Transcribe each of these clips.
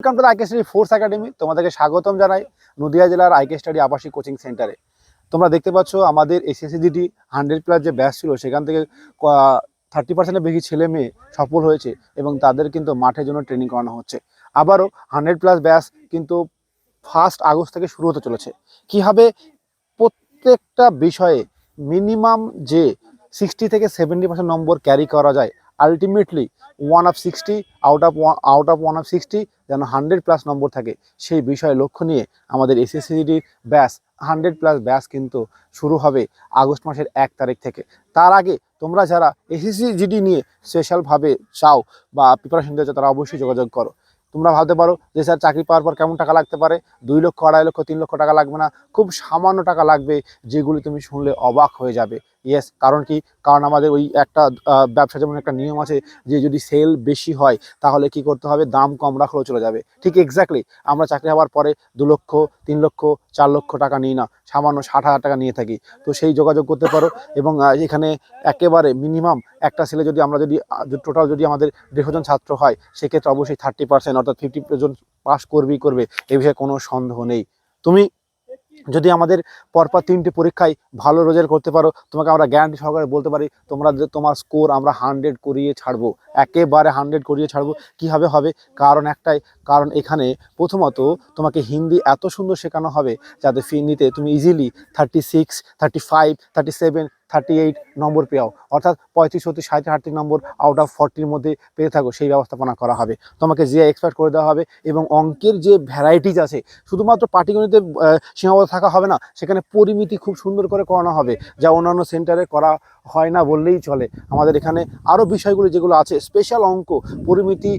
Welcome IK study force academy, তোমাদেরকে স্বাগতম জানাই নদিয়া জেলার আইকে স্টাডি আবাসিক কোচিং সেন্টারে। তোমরা দেখতে পাচ্ছ আমাদের এসএসসিজিটি হান্ড্রেড প্লাস যে ব্যাচ ছিল, সেখান থেকে থার্টি পার্সেন্টের বেশি ছেলে মেয়ে সফল হয়েছে এবং তাদের কিন্তু মাঠের জন্য ট্রেনিং করানো হচ্ছে। আবারও হান্ড্রেড প্লাস ব্যাচ কিন্তু ফার্স্ট আগস্ট থেকে শুরু হতে চলেছে। কীভাবে প্রত্যেকটা বিষয়ে মিনিমাম যে সিক্সটি থেকে সেভেন্টি পার্সেন্ট নম্বর ক্যারি করা যায় ultimately one of sixty out of out of one of sixty যেন হান্ড্রেড প্লাস নম্বর থাকে, সেই বিষয়ে লক্ষ্য নিয়ে আমাদের এসএসসিডির ব্যাস হান্ড্রেড প্লাস ব্যাস কিন্তু শুরু হবে আগস্ট মাসের এক তারিখ থেকে। তার আগে তোমরা যারা এসএসসি জিডি নিয়ে স্পেশালভাবে চাও বা প্রিপারেশন দিতে তারা অবশ্যই যোগাযোগ করো। তোমরা ভাবতে পারো যে স্যার চাকরি পাওয়ার পর কেমন টাকা লাগতে পারে? দুই লক্ষ, আড়াই লক্ষ, তিন লক্ষ টাকা লাগবে না। খুব সামান্য টাকা লাগবে, যেগুলি তুমি শুনলে অবাক হয়ে যাবে। ইয়েস কারণ কি? কারণ আমাদের ওই একটা ব্যবসা যেমন একটা নিয়ম আছে যে যদি সেল বেশি হয়, তাহলে কি করতে হবে? দাম কম রাখলেও চলে যাবে। ঠিক এক্স্যাক্টলি আমরা চাকরি হওয়ার পরে দু লক্ষ, তিন লক্ষ, চার লক্ষ টাকা নিই না, সামান্য ষাট হাজার টাকা নিয়ে থাকি। তো সেই যোগাযোগ করতে পারো এবং এখানে একেবারে মিনিমাম একটা ছেলে যদি আমরা যদি টোটাল যদি আমাদের দেড়শো জন ছাত্র হয়, সেক্ষেত্রে অবশ্যই থার্টি পার্সেন্ট অর্থাৎ ফিফটি জন পাস করবেই করবে, এ বিষয়ে কোনো সন্দেহ নেই। তুমি যদি আমাদের পরপর তিনটি পরীক্ষায় ভালো রেজাল্ট করতে পারো, তোমাকে আমরা গ্যারান্টি সহকারে বলতে পারি, তোমরা তোমার স্কোর আমরা হান্ড্রেড করিয়ে ছাড়বো, একেবারে হান্ড্রেড করিয়ে ছাড়বো। কীভাবে হবে? কারণ একটাই, কারণ এখানে প্রথমত তোমাকে হিন্দি এত সুন্দর শেখানো হবে যাতে ফি নিতে তুমি easily thirty six thirty five thirty seven thirty eight নম্বর পেও অর্থাৎ পঁয়ত্রিশ ছত্রিশ সাঁত্রিশ আটত্রিশ নম্বর আউট অফ ফর্টির মধ্যে পেয়ে থাকো, সেই ব্যবস্থাপনা করা হবে। তোমাকে যে এক্সপার্ট করে দেওয়া হবে এবং অঙ্কের যে ভ্যারাইটিস আছে, শুধুমাত্র পাটিগণিতে সীমাবদ্ধ থাকা হবে না, সেখানে পরিমিতি খুব সুন্দর করে করানো হবে, যা অন্যান্য সেন্টারে করা হয় না বললেই চলে। আমাদের এখানে আরও বিষয়গুলো যেগুলো আছে স্পেশাল অঙ্ক, পরিমিতি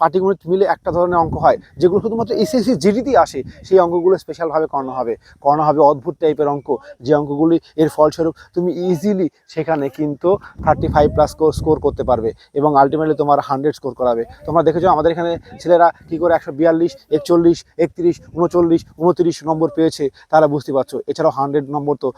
পাটিগণিত মিলে একটা ধরনের অঙ্ক হয়, যেগুলো শুধুমাত্র এসএসসি জিডিতেই আসে, সেই অঙ্কগুলো স্পেশালভাবে করানো হবে। করানো হবে অদ্ভুত টাইপের অঙ্ক, যে অঙ্কগুলি এর ফলস্বরূপ তুমি ইজিলি সেখানে কিন্তু থার্টি ফাইভ প্লাস স্কোর করতে পারবে এবং আলটিমেটলি তোমার হান্ড্রেড স্কোর করাবে। তোমরা দেখেছ আমাদের এখানে ছেলেরা কী করে একশো বিয়াল্লিশ, একচল্লিশ, একত্রিশ, উনচল্লিশ, উনত্রিশ নম্বর পেয়েছে, তারা বুঝতে পারছ। এছাড়াও হান্ড্রেড নম্বর তো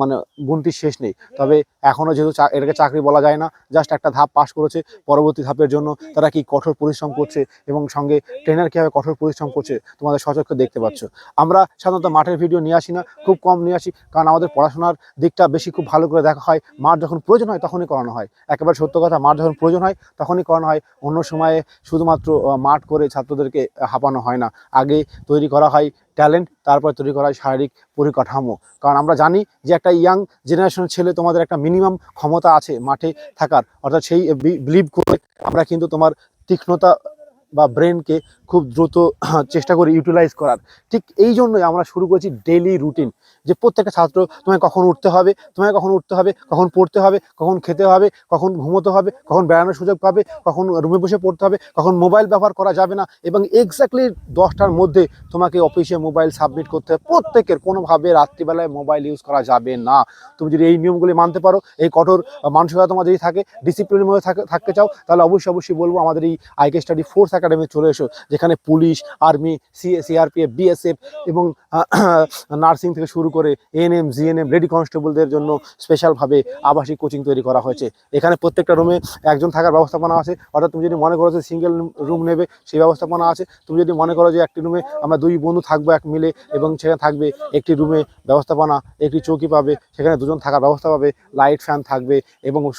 মানে গুনতির শেষ নেই। তবে এখনও যেহেতু এটাকে চাকরি বলা যায় না জাস্ট একটা ধাপ পাশ করেছে, পরবর্তী ধাপের জন্য তারা কি কঠোর পরিশ্রম করছে এবং সঙ্গে ট্রেনার কীভাবে কঠোর পরিশ্রম করছে, তোমাদের সচক্ষে দেখতে পাচ্ছ। আমরা সাধারণত মাঠের ভিডিও নিয়ে আসি না, খুব কম নিয়ে আসি, কারণ আমাদের পড়াশোনার দিকটা বেশি খুব ভালো করে দেখা হয়। মাঠ যখন প্রয়োজন হয় তখনই করানো হয়। একেবারে সত্য কথা, মাঠ যখন প্রয়োজন হয় তখনই করানো হয়। অন্য সময়ে শুধুমাত্র মাঠ করে ছাত্রদেরকে হাঁপানো হয় না। আগে তৈরি করা হয় ট্যালেন্ট তারপর তৈরি করা হয় শারীরিক পরিকাঠামো। কারণ আমরা জানি যে একটা ইয়াং জেনারেশনের ছেলে তোমাদের একটা মিনিমাম ক্ষমতা আছে মাঠে থাকার। অর্থাৎ সেই বিলিভ করে আমরা কিন্তু তোমার তীক্ষ্ণতা বা ব্রেনকে খুব দ্রুত চেষ্টা করি ইউটিলাইজ করার। ঠিক এই জন্যই আমরা শুরু করেছি ডেলি রুটিন যে প্রত্যেকটা ছাত্র, তোমায় কখন উঠতে হবে? তোমায় কখন উঠতে হবে? কখন পড়তে হবে? কখন খেতে হবে? কখন ঘুমোতে হবে? কখন বেড়ানোর সুযোগ পাবে? কখন রুমে বসে পড়তে হবে? কখন মোবাইল ব্যবহার করা যাবে না? এবং এক্স্যাক্টলি দশটার মধ্যে তোমাকে অফিসে মোবাইল সাবমিট করতে হবে। প্রত্যেকের কোনোভাবে রাত্রিবেলায় মোবাইল ইউজ করা যাবে না। তুমি যদি এই নিয়মগুলি মানতে পারো, এই কঠোর মানসিকতা তোমার যদি থাকে ডিসিপ্লিনের মধ্যে থাক- থাকতে চাও, তাহলে অবশ্যই অবশ্যই বলব আমাদের এই আইকে স্টাডি ফোর্স একাডেমি চলে এসো, যেখানে police, army, C, CRPF, BSF এবং নার্সিং থেকে শুরু করে এএনএম, জিএনএম, লেডি কনস্টেবলদের জন্য স্পেশালভাবে আবাসিক কোচিং তৈরি করা হয়েছে। এখানে প্রত্যেকটা রুমে একজন থাকার ব্যবস্থাপনা আছে। অর্থাৎ তুমি যদি মনে করো যে সিঙ্গেল রুম নেবে, সেই ব্যবস্থাপনা আছে। তুমি যদি মনে করো যে একটি রুমে আমরা দুই বন্ধু থাকব এক মিলে এবং সেখানে থাকবে একটি রুমে ব্যবস্থাপনা, একটি চৌকি পাবে, সেখানে দুজন থাকার ব্যবস্থা পাবে লাইট ফ্যান থাকবে এবং